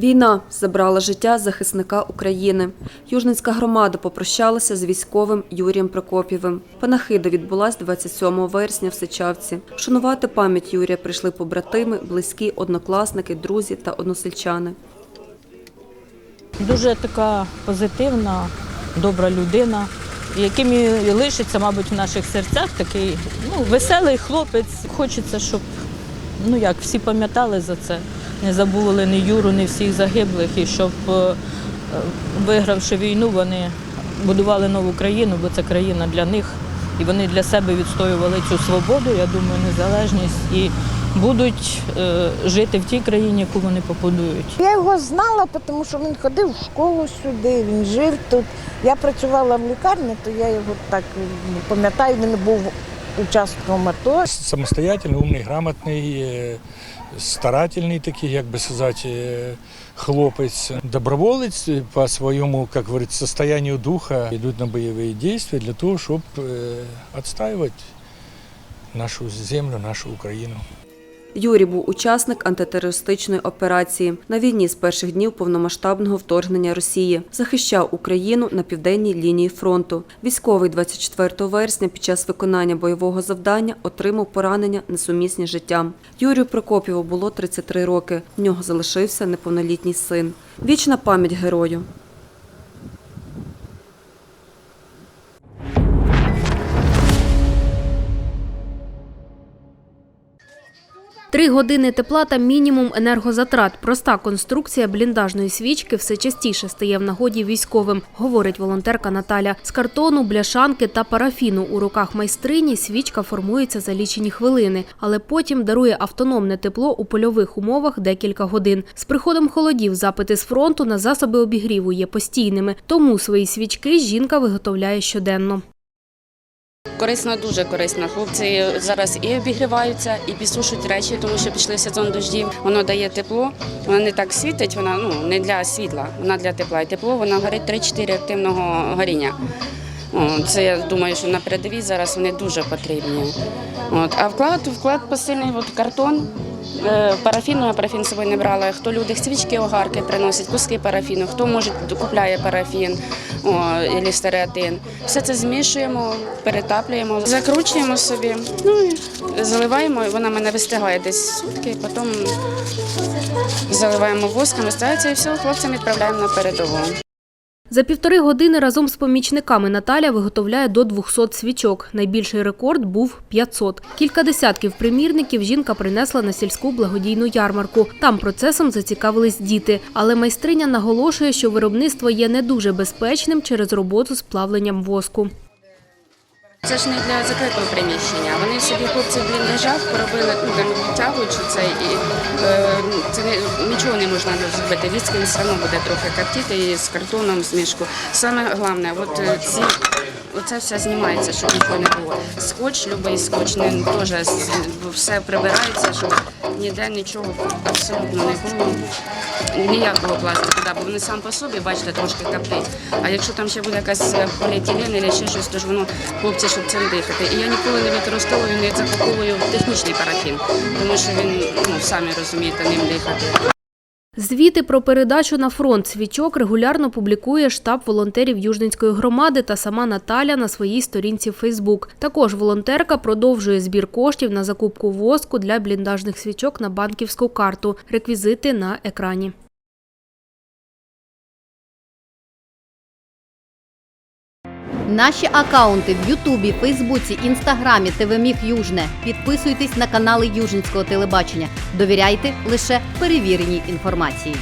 Війна забрала життя захисника України. Южницька громада попрощалася з військовим Юрієм Прокопєвим. Панахида відбулась 27 вересня в Сичавці. Шанувати пам'ять Юрія прийшли побратими, близькі, однокласники, друзі та односельчани. Дуже така позитивна, добра людина, яким і лишиться, мабуть, в наших серцях такий ну, веселий хлопець. Хочеться, щоб ну як всі пам'ятали за це, не забули ні Юру, ні всіх загиблих, і щоб, е, вигравши війну, вони будували нову країну, бо це країна для них. І вони для себе відстоювали цю свободу, я думаю, незалежність і будуть е, жити в тій країні, яку вони побудують. Я його знала, тому що він ходив в школу сюди, він жив тут. Я працювала в лікарні, то я його так пам'ятаю, він був учасником АТО. Самостоятельный, умный, грамотный, е, старательний такий, як би сказати, е, хлопець. Доброволець по своєму, як говорить, состоянию духа йдуть на бойові дії для того, щоб е, відстоювати нашу землю, нашу Україну. Юрій був учасник антитерористичної операції на війні з перших днів повномасштабного вторгнення Росії. Захищав Україну на південній лінії фронту. Військовий 24 вересня під час виконання бойового завдання отримав поранення несумісні з життям. Юрію Прокопєву було 33 роки. В нього залишився неповнолітній син. Вічна пам'ять герою. Три години тепла та мінімум енергозатрат. Проста конструкція бліндажної свічки все частіше стає в нагоді військовим, говорить волонтерка Наталя. З картону, бляшанки та парафіну у руках майстрині свічка формується за лічені хвилини, але потім дарує автономне тепло у польових умовах декілька годин. З приходом холодів запити з фронту на засоби обігріву є постійними, тому свої свічки жінка виготовляє щоденно. Корисно, дуже корисна. Хлопці зараз і обігріваються, і підсушують речі, тому що пішли сезон дождів. Воно дає тепло, вона не так світить, вона ну не для світла, вона для тепла. І тепло вона горить 3-4 активного горіння. Це я думаю, що на передовій зараз вони дуже потрібні. От. А вклад, вклад посильний от картон. Е, Парафіну я парафін з собою не брала. Хто люди свічки, огарки приносять, куски парафіну, хто може купляє парафін або стереотин. Все це змішуємо, перетаплюємо, закручуємо собі, ну заливаємо. Вона мене вистигає десь сутки, потім заливаємо воском, вистигається і все, хлопцям відправляємо на передову. За півтори години разом з помічниками Наталя виготовляє до 200 свічок. Найбільший рекорд був 500. Кілька десятків примірників жінка принесла на сільську благодійну ярмарку. Там процесом зацікавились діти. Але майстриня наголошує, що виробництво є не дуже безпечним через роботу з плавленням воску. Це ж не для закритого приміщення. Вони собі хлопці в бліндажах поробили, ну там тягують, це і е, це не, нічого не можна зробити. Віск він все одно буде трохи картіти і з картоном з мішку. Саме головне, от е, ці. Оце все знімається, щоб нічого не було. Скотч, любий скотч, не теж все прибирається, щоб ніде нічого абсолютно не було. Ніякого пластику, да, бо вони сам по собі, бачите, трошки каплять. А якщо там ще буде якась е, поліетилен або ще щось, то ж воно хлопці, щоб цим дихати. І я ніколи не використовую, не закуповую технічний парафін, тому що він, ну самі розумієте, ним дихати. Звіти про передачу на фронт свічок регулярно публікує штаб волонтерів Южненської громади та сама Наталя на своїй сторінці Фейсбук. Також волонтерка продовжує збір коштів на закупку воску для бліндажних свічок на банківську карту. Реквізити на екрані. Наші акаунти в Ютубі, Фейсбуці, Інстаграмі, ТВМіг Южне. Підписуйтесь на канали Южинського телебачення. Довіряйте лише перевіреній інформації.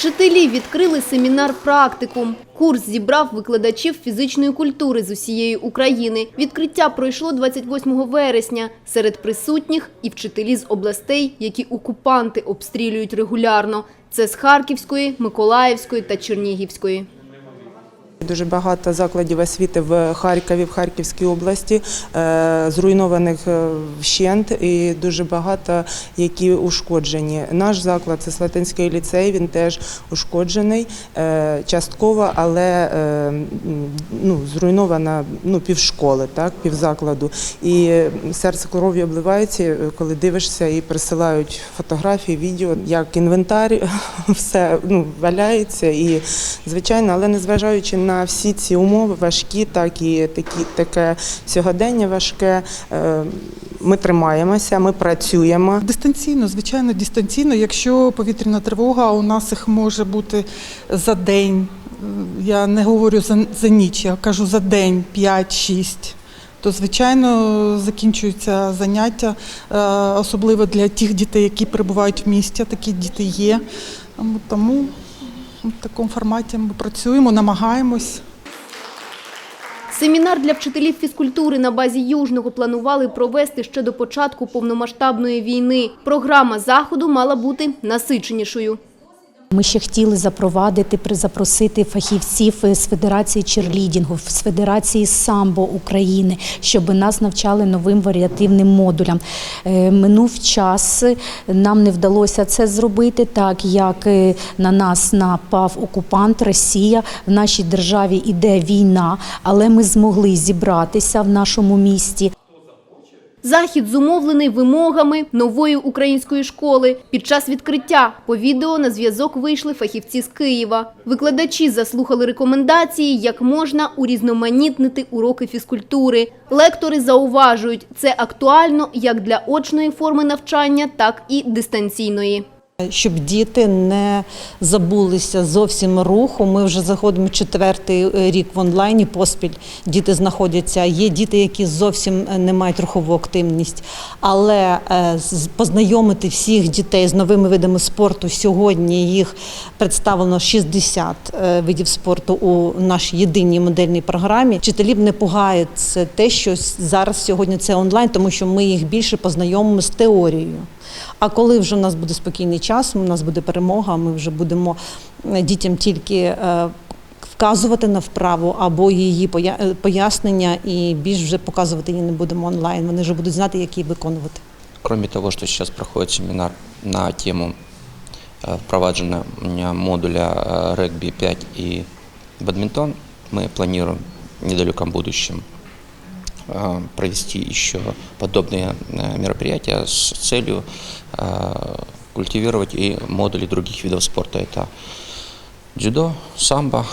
Вчителі відкрили семінар практикум. Курс зібрав викладачів фізичної культури з усієї України. Відкриття пройшло 28 вересня. Серед присутніх і вчителі з областей, які окупанти обстрілюють регулярно. Це з Харківської, Миколаївської та Чернігівської. Дуже багато закладів освіти в Харкові, в Харківській області, е, зруйнованих е, вщент і дуже багато, які ушкоджені. Наш заклад, це Слатинський ліцей, він теж ушкоджений е, частково, але ну, зруйнована ну, півшколи, так, півзакладу. І серце кров'ю обливається, коли дивишся і присилають фотографії, відео, як інвентар, все ну, валяється. І, звичайно, але незважаючи на всі ці умови важкі, так і такі, таке сьогодення важке, е, ми тримаємося, ми працюємо. Дистанційно, звичайно, дистанційно. Якщо повітряна тривога, у нас їх може бути за день. е, Я не говорю за, за ніч, я кажу за день 5-6. То, звичайно, закінчуються заняття, е, особливо для тих дітей, які перебувають в місті. Такі діти є. Тому в такому форматі ми працюємо, намагаємось. Семінар для вчителів фізкультури на базі Южного планували провести ще до початку повномасштабної війни. Програма заходу мала бути насиченішою. Ми ще хотіли запровадити, запросити фахівців з Федерації черлідінгу, з Федерації самбо України, щоб нас навчали новим варіативним модулям. Е, Минув час, нам не вдалося це зробити, так як е, на нас напав окупант Росія. В нашій державі іде війна, але ми змогли зібратися в нашому місті. Захід зумовлений вимогами нової української школи. Під час відкриття по відео на зв'язок вийшли фахівці з Києва. Викладачі заслухали рекомендації, як можна урізноманітнити уроки фізкультури. Лектори зауважують, це актуально як для очної форми навчання, так і дистанційної. Щоб діти не забулися зовсім руху. Ми вже заходимо четвертий е, рік в онлайні поспіль. Діти знаходяться. Є діти, які зовсім е, не мають рухову активність. Але е, познайомити всіх дітей з новими видами спорту сьогодні їх представлено 60 е, видів спорту у нашій єдиній модельній програмі. Вчителів не пугає це те, що зараз сьогодні це онлайн, тому що ми їх більше познайомимо з теорією. А коли вже у нас буде спокійний час, у нас буде перемога, ми вже будемо е, дітям тільки е, вказувати на вправу або її поя- е, пояснення, і більш вже показувати її не будемо онлайн. Вони вже будуть знати, як її виконувати. Кроме того, что сейчас проходит семинар на тему э, впроваджения модуля э, регби 5 и бадминтон, мы планируем в недалеком будущем э, провести еще подобные э, мероприятия с целью э, культивировать и модули других видов спорта. Это дзюдо, самбо,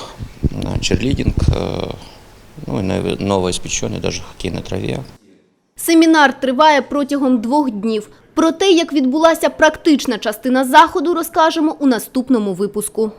э, черлидинг, э, ну и нов- новоиспеченный даже хоккей на траве, Семінар триває протягом двох днів. Про те, як відбулася практична частина заходу, розкажемо у наступному випуску.